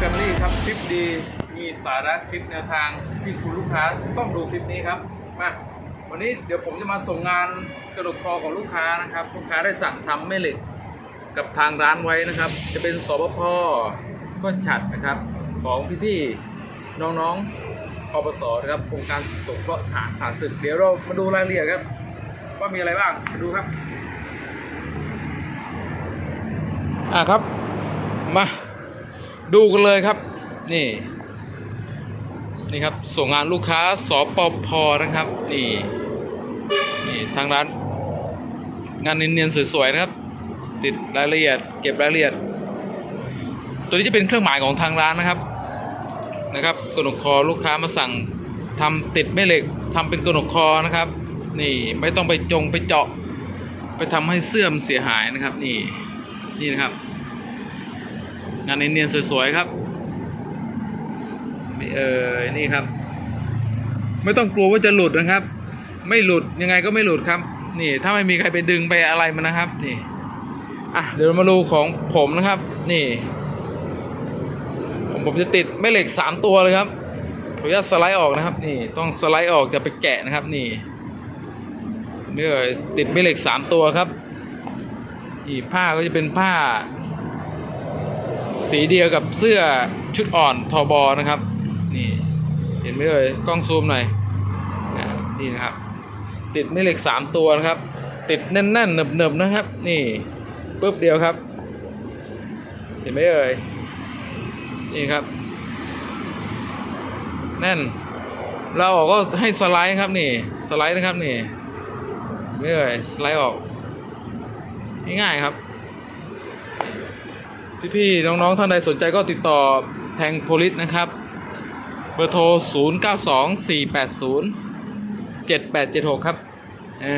ฟมิลี่ครับคลิปดีมีสาระคลิปแนวทางที่คุณลูกค้าต้องดูคลิปนี้ครับมาวันนี้เดี๋ยวผมจะมาส่งงานกระดูกคอของลูกค้านะครับ ลูกค้าได้สั่งทำแม่เหล็กกับทางร้านไว้นะครับ จะเป็นสบพก็ฉัดนะครับ ของพี่ๆน้องๆอปสนะครับโครงการส่งเคราะห์ฐานผ่านศึกเดี๋ยวเรามาดูรายละเอียดครับ ว่ามีอะไรบ้างมาดูครับ อะครับมา ดูกันเลยครับ นี่ นี่ครับ ส่งงานลูกค้าสปพนะครับ นี่ นี่ทางร้าน งานเนียนๆสวยๆนะครับ ติดรายละเอียด เก็บรายละเอียด ตัวนี้จะเป็นเครื่องหมายของทางร้านนะครับ นะครับกระหนกคอลูกค้ามาสั่งทำติดแม่เหล็กทำเป็นกระหนกคอนะครับ นี่ไม่ต้องไปจงไปเจาะ ไปทำให้เสื่อมเสียหายนะครับ นี่ นี่นะครับ งานเนียนๆสวยๆครับนี่เออนี่ครับ ไม่ต้องกลัวว่าจะหลุดนะครับ ไม่หลุดยังไงก็ไม่หลุดครับ นี่ ถ้าไม่มีใครไปดึงไปอะไรมันนะครับ นี่อะเดี๋ยวมาดูของผมนะครับ นี่ ผมผมจะติดแม่เหล็กสามตัวเลยครับขออนุญาตสไลด์ออกนะครับ นี่ต้องสไลด์ออกจะไปแกะนะครับ นี่นี่เลยติดแม่เหล็กสามตัวครับนี่ผ้าก็จะเป็นผ้า สีเดียวกับเสื้อชุดอ่อนทอบอนะครับ นี่เห็นไหมเอ่ยกล้องซูมหน่อยนี่นะครับ ติดแม่เหล็กสามตัวนะครับ ติดแน่นๆเนิบๆนะครับ นี่ปุ๊บเดียวครับ เห็นไหมเอ่ยนี่ครับ แน่น เราออกก็ให้สไลด์ครับนี่สไลด์นะครับนี่ไม่เอ่ยสไลด์ออกง่ายๆครับ พี่ๆน้องๆท่านใดสนใจก็ติดต่อแทงโพลิสนะครับ เบอร์โทร 0 9 2 4 8 0 7 8 7 6 ครับอ่า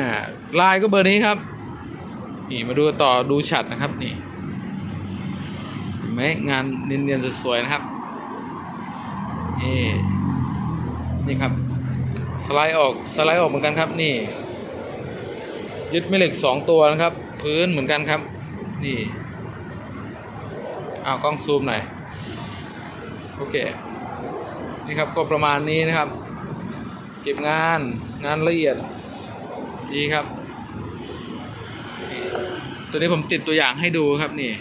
ไลน์ก็เบอร์นี้ครับ นี่มาดูต่อดูฉัดนะครับนี่เห็นไหมงานเนียนๆสวยๆนะครับนี่นี่ครับ สไลด์ออกสไลด์ออกเหมือนกันครับนี่ยึดแม่เหล็กสองตัวนะครับ พื้นเหมือนกันครับ นี่ เอากล้องซูมหน่อย โอเค นี่ครับก็ประมาณนี้นะครับ เก็บงานงานละเอียด ดีครับ ตัวนี้ผมติดตัวอย่างให้ดูครับนี่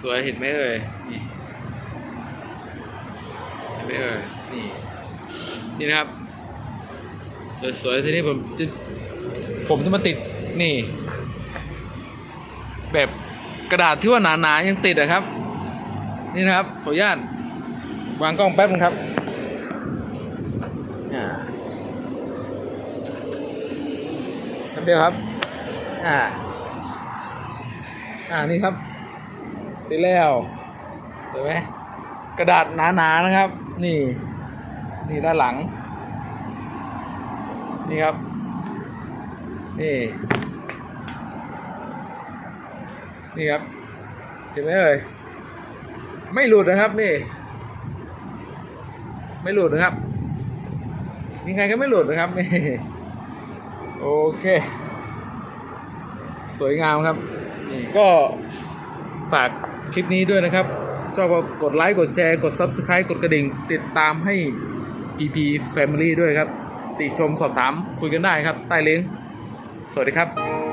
สวยๆ เห็นไหมเอ่ย นี่เห็นไหมเอ่ย นี่ นี่นะครับ สวยๆ ทีนี้ผมจะผมจะมาติดนี่ แบบ กระดาษที่ว่าหนาๆยังติดอะครับ นี่นะครับขออนุญาตวางกล้องแป๊บนึงครับอ่าแป๊บเดียวครับ อ่า อ่านี่ครับติดแล้วเห็นไหมกระดาษหนาๆนะครับ นี่ นี่ด้านหลัง นี่ครับ นี่ นี่ครับ เห็นไหมเอ่ยไม่หลุดนะครับนี่ ไม่หลุดนะครับยังไงก็ไม่หลุดนะครับนี่โอเค สวยงามครับ นี่ก็ฝากคลิปนี้ด้วยนะครับ ชอบก็กดไลค์กดแชร์กด Subscribe กดกระดิ่ง ติดตามให้ PP Family ด้วยครับ ติชมสอบถามคุยกันได้ครับ ใต้ลิงก์สวัสดีครับ